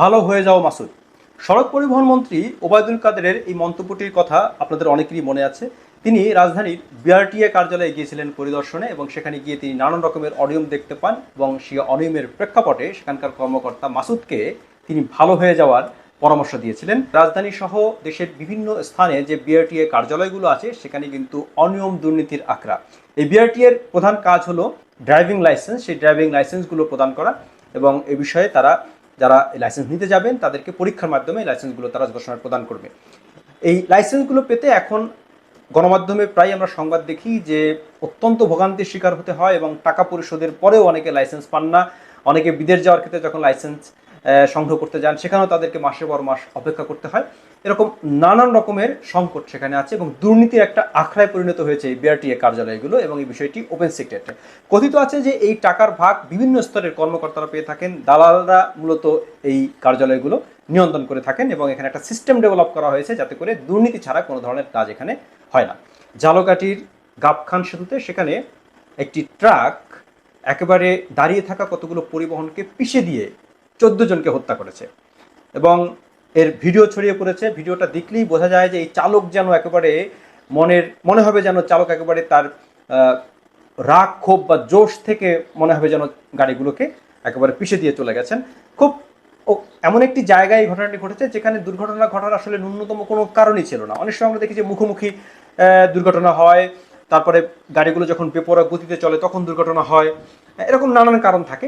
ভালো হয়ে যাও মাসুদ। সড়ক পরিবহন মন্ত্রী ওবায়দুল কাদেরের এই মন্তব্যটির কথা আপনাদের অনেকেরই মনে আছে। তিনি রাজধানীর বিআরটিএ কার্যালয়ে গিয়েছিলেন পরিদর্শনে এবং সেখানে গিয়ে তিনি নানান রকমের অনিয়ম দেখতে পান এবং সেই অনিয়মের প্রেক্ষাপটে সেখানকার কর্মকর্তা মাসুদকে তিনি ভালো হয়ে যাওয়ার পরামর্শ দিয়েছিলেন। রাজধানী সহ দেশের বিভিন্ন স্থানে যে বিআরটিএ কার্যালয়গুলো আছে, সেখানে কিন্তু অনিয়ম দুর্নীতির আখড়া। এই বিআরটিএ এর প্রধান কাজ হলো ড্রাইভিং লাইসেন্স সেই ড্রাইভিং লাইসেন্সগুলো প্রদান করা এবং এ বিষয়ে তারা যারা লাইসেন্স নিতে যাবেন, তাদেরকে পরীক্ষার মাধ্যমে লাইসেন্সগুলো তারা ঘোষণা প্রদান করবে। এই লাইসেন্সগুলো পেতে এখন গণমাধ্যমে প্রায় আমরা সংবাদ দেখি যে অত্যন্ত ভোগান্তির শিকার হতে হয় এবং টাকা পরিশোধের পরেও অনেকে লাইসেন্স পান না। অনেকে বিদেশ যাওয়ার ক্ষেত্রে যখন লাইসেন্স সংগ্রহ করতে যান, সেখানেও তাদেরকে মাসের পর মাস অপেক্ষা করতে হয়। এরকম নানান রকমের সংকট সেখানে আছে এবং দুর্নীতির একটা আখড়ায় পরিণত হয়েছে এই বিআরটিএ কার্যালয়গুলো এবং এই বিষয়টি ওপেন সিক্রেট কথিত আছে যে এই টাকার ভাগ বিভিন্ন স্তরের কর্মকর্তারা পেয়ে থাকেন, দালালরা মূলত এই কার্যালয়গুলো নিয়ন্ত্রণ করে থাকেন এবং এখানে একটা সিস্টেম ডেভেলপ করা হয়েছে যাতে করে দুর্নীতি ছাড়া কোনো ধরনের কাজ এখানে হয় না। জালকাটির গাবখান সেতুতে সেখানে একটি ট্রাক একেবারে দাঁড়িয়ে থাকা কতগুলো পরিবহনকে পিষে দিয়ে চোদ্দ জনকে হত্যা করেছে এবং এর ভিডিও ছড়িয়ে পড়েছে। ভিডিওটা দেখলেই বোঝা যায় যে এই চালক যেন একেবারে মনের, মনে হবে যেন চালক একেবারে তার রাগ, ক্ষোভ বা জোশ থেকে মনে হবে যেন গাড়িগুলোকে একেবারে পিষে দিয়ে চলে গেছেন। খুব, ও, এমন একটি জায়গায় এই ঘটনাটি ঘটেছে যেখানে দুর্ঘটনা ঘটার আসলে ন্যূনতম কোনো কারণই ছিল না। অনেক সময় আমরা দেখি যে মুখোমুখি দুর্ঘটনা হয়, তারপরে গাড়িগুলো যখন বেপরোয়া গতিতে চলে তখন দুর্ঘটনা হয়, এরকম নানান কারণ থাকে।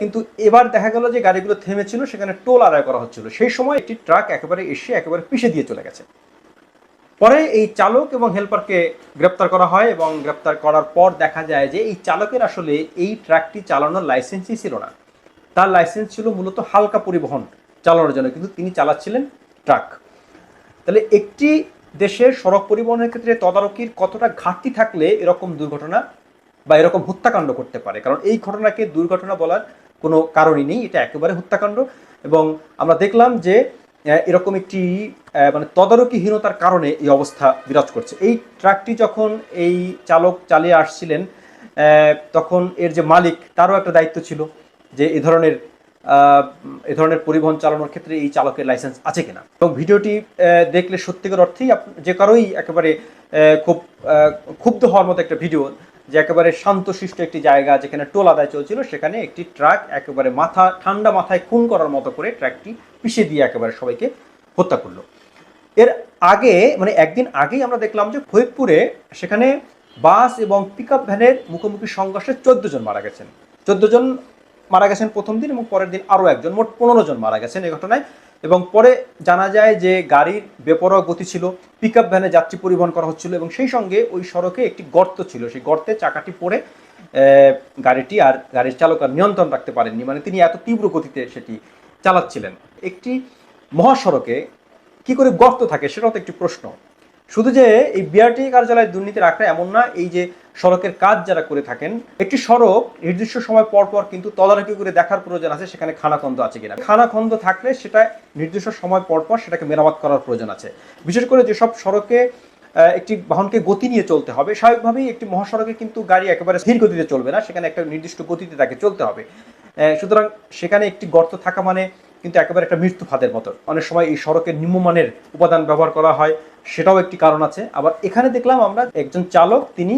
কিন্তু এবার দেখা গেল যে গাড়িগুলো থেমেছিল, সেখানে টোল আদায় করা হচ্ছিল। সেই সময় একটি ট্রাক একেবারে এসে একেবারে পিষে দিয়ে চলে গেছে। পরে এই চালক এবং হেল্পারকে গ্রেপ্তার করা হয় এবং গ্রেপ্তার করার পর দেখা যায় যে এই চালকের আসলে এই ট্রাকটি চালানোর লাইসেন্সই ছিল না। তার লাইসেন্স ছিল মূলত হালকা পরিবহন চালানোর জন্য, কিন্তু তিনি চালাচ্ছিলেন ট্রাক। তাহলে একটি দেশের সড়ক পরিবহনের ক্ষেত্রে তদারকির কতটা ঘাটতি থাকলে এরকম দুর্ঘটনা বা এরকম হত্যাকাণ্ড করতে পারে। কারণ এই ঘটনাকে দুর্ঘটনা বলার কোনো কারণই নেই, এটা একেবারে হত্যাকাণ্ড। এবং আমরা দেখলাম যে এরকম একটি মানে তদারকিহীনতার কারণে এই অবস্থা বিরাজ করছে। এই ট্রাকটি যখন এই চালক চালিয়ে আসছিলেন তখন এর যে মালিক, তারও একটা দায়িত্ব ছিল যে এ ধরনের এ ধরনের পরিবহন চালানোর ক্ষেত্রে এই চালকের লাইসেন্স আছে কিনা। এবং ভিডিওটি দেখলে সত্যিকার অর্থেই যে কারোই একেবারে খুব ক্ষুব্ধ হওয়ার মতো একটা ভিডিও যে একেবারে শান্তশিষ্ট একটি জায়গা যেখানে টোল আদায় চলছিল, সেখানে একটি ট্রাক একেবারে মাথা, ঠান্ডা মাথায় খুন করার মতো করে ট্রাকটি পিষে দিয়ে একেবারে সবাইকে হত্যা করল। এর আগে মানে একদিন আগেই আমরা দেখলাম যে ফরিদপুরে সেখানে বাস এবং পিক আপ ভ্যানের মুখোমুখি সংঘর্ষে চোদ্দ জন মারা গেছেন। চোদ্দ জন মারা গেছেন প্রথম দিন এবং পরের দিন আরও একজন, মোট পনেরো জন মারা গেছেন এই ঘটনায়। এবং পরে জানা যায় যে গাড়ির বেপরোয়া গতি ছিল পিক ভ্যানে যাত্রী পরিবহন করা হচ্ছিল এবং সেই সঙ্গে ওই সড়কে একটি গর্ত ছিল। সেই গর্তে চাকাটি পড়ে গাড়িটি আর গাড়ির চালক আর নিয়ন্ত্রণ রাখতে পারেননি। মানে তিনি এত তীব্র গতিতে সেটি চালাচ্ছিলেন। একটি মহাসড়কে কি করে গর্ত থাকে সেটাও তো একটি প্রশ্ন। শুধু যে এই বিআরটি কার্যালয়ের দুর্নীতির আঁকড়া এমন না, এই যে সড়কের কাজ যারা করে থাকেন, একটি সড়ক নির্দিষ্ট সময় পর পর কিন্তু তদারকি করে দেখার প্রয়োজন আছে, সেখানে খানাখন্দ আছে কিনা। খানাখন্দ থাকলে সেটা নির্দিষ্ট সময় পর পর সেটাকে মেরামত করার প্রয়োজন আছে। বিশেষ করে যেসব সড়কে একটি বাহনকে গতি নিয়ে চলতে হবে, স্বাভাবিকভাবেই একটি মহাসড়কে কিন্তু গাড়ি একেবারে স্থির গতিতে চলবে না, সেখানে একটা নির্দিষ্ট গতিতে তাকে চলতে হবে। সুতরাং সেখানে একটি গর্ত থাকা মানে কিন্তু একেবারে একটা মৃত্যু ফাঁদের মতো। অনেক সময় এই সড়কের নিম্নমানের উপাদান ব্যবহার করা হয়, সেটাও একটি কারণ আছে। আবার এখানে দেখলাম আমরা একজন চালক, তিনি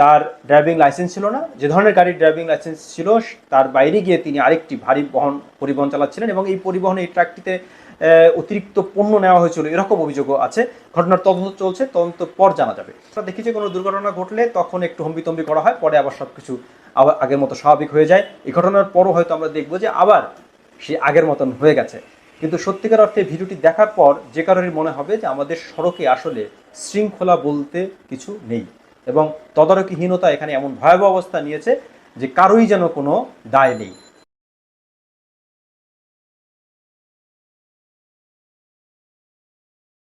তার ড্রাইভিং লাইসেন্স ছিল না। যে ধরনের গাড়ির ড্রাইভিং লাইসেন্স ছিল, তার বাইরে গিয়ে তিনি আরেকটি ভারী বহন পরিবহন চালাচ্ছিলেন এবং এই পরিবহনে এই ট্রাকটিতে অতিরিক্ত পণ্য নেওয়া হয়েছিল। এরকম অভিযোগও আছে। ঘটনার তদন্ত চলছে, তদন্ত পর জানা যাবে। আমরা দেখি যে কোনো দুর্ঘটনা ঘটলে তখন একটু হম্বিতম্বি করা হয়, পরে আবার সব কিছু আবার আগের মতো স্বাভাবিক হয়ে যায়। এই ঘটনার পরও হয়তো আমরা দেখব যে আবার সে আগের মতন হয়ে গেছে। কিন্তু সত্যিকার অর্থে ভিডিওটি দেখার পর যে কারণে মনে হবে যে আমাদের সড়কে আসলে শৃঙ্খলা বলতে কিছু নেই। এবং তদারকিহীনতা এখানে এমন ভয়াবহ অবস্থা নিয়েছে যে কারোই যেন কোনো দায় নেই।